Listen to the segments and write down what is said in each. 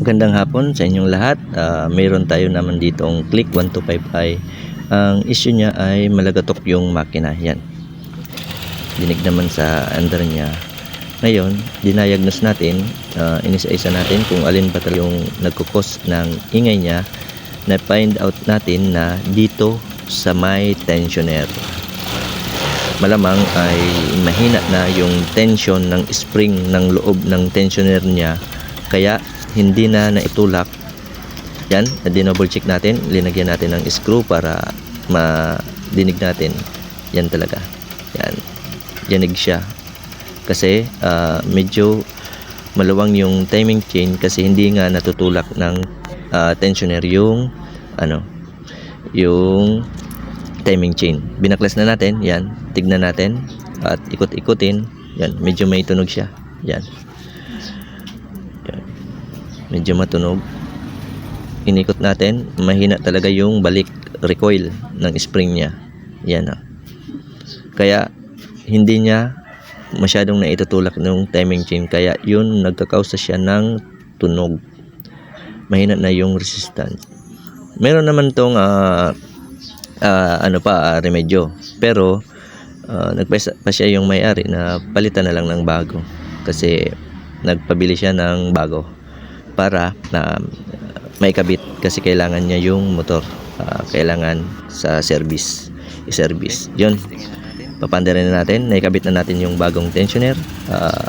Magandang hapon sa inyong lahat. Ah, mayroon tayo naman ditong Click 1255i. Ang issue niya ay malagatok yung makina. Yan. Dinig naman sa under niya. Ngayon, dinayagnos natin, ah, inisa-isa natin kung alin ba talaga yung nagkukos ng ingay niya na find out natin na dito sa may tensioner. Malamang ay mahina na yung tension ng spring ng loob ng tensioner niya kaya hindi na naitulak. Yan, dinouble check natin. Linagyan natin ng screw para madinig natin. Yan talaga. Yan, yanig siya. Kasi ah, medyo maluwang yung timing chain kasi hindi nga natutulak ng ah, tensioner yung ano yung timing chain. Binaklas na natin. Yan. Tignan natin at ikot-ikutin. Yan. Medyo may tunog siya. Yan. Yan medyo matunog. Inikot natin. Mahina talaga yung balik recoil ng spring niya. Yan ah. kaya hindi niya masyadong naitutulak ng timing chain. Kaya yun nagkakausa siya ng tunog. Mahina na yung resistance. Meron naman tong ah, ah, ano pa ah, remedyo. Pero ah, nagpasa pa siya yung may-ari na palitan na lang ng bago. Kasi nagpabili siya ng bago para na may kabit kasi kailangan niya yung motor. Ah, kailangan sa service i-service. Yun. Papandarin na natin. Naikabit na natin yung bagong tensioner. Ah,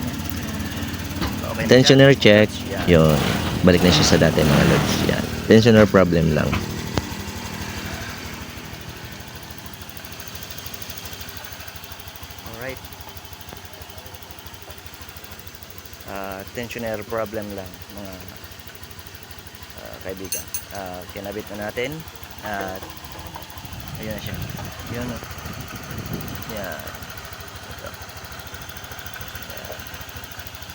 tensioner check. Yun. Balik na siya sa dati mga lods. Yan. Tensioner problem lang. Alright Ah, tensioner problem lang mga ah, kaibigan. Ah, kinabit na natin at ayun na siya. Yun o yan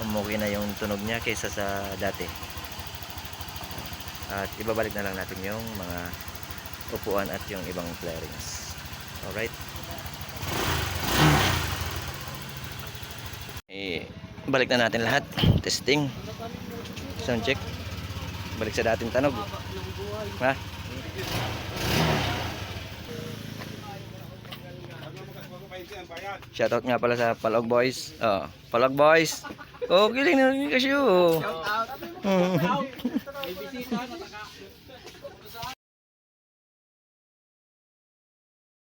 umuwi na yung tunog niya kaysa sa dati. At ibabalik na lang natin yung mga upuan at yung ibang flarings alright. Eh, balik na natin lahat. Testing. Sound check. Balik sa dating tanog. Ha? Shoutout nga pala sa Palog Boys. Oh, Palog Boys. Oh, kiling na rin kasi oh.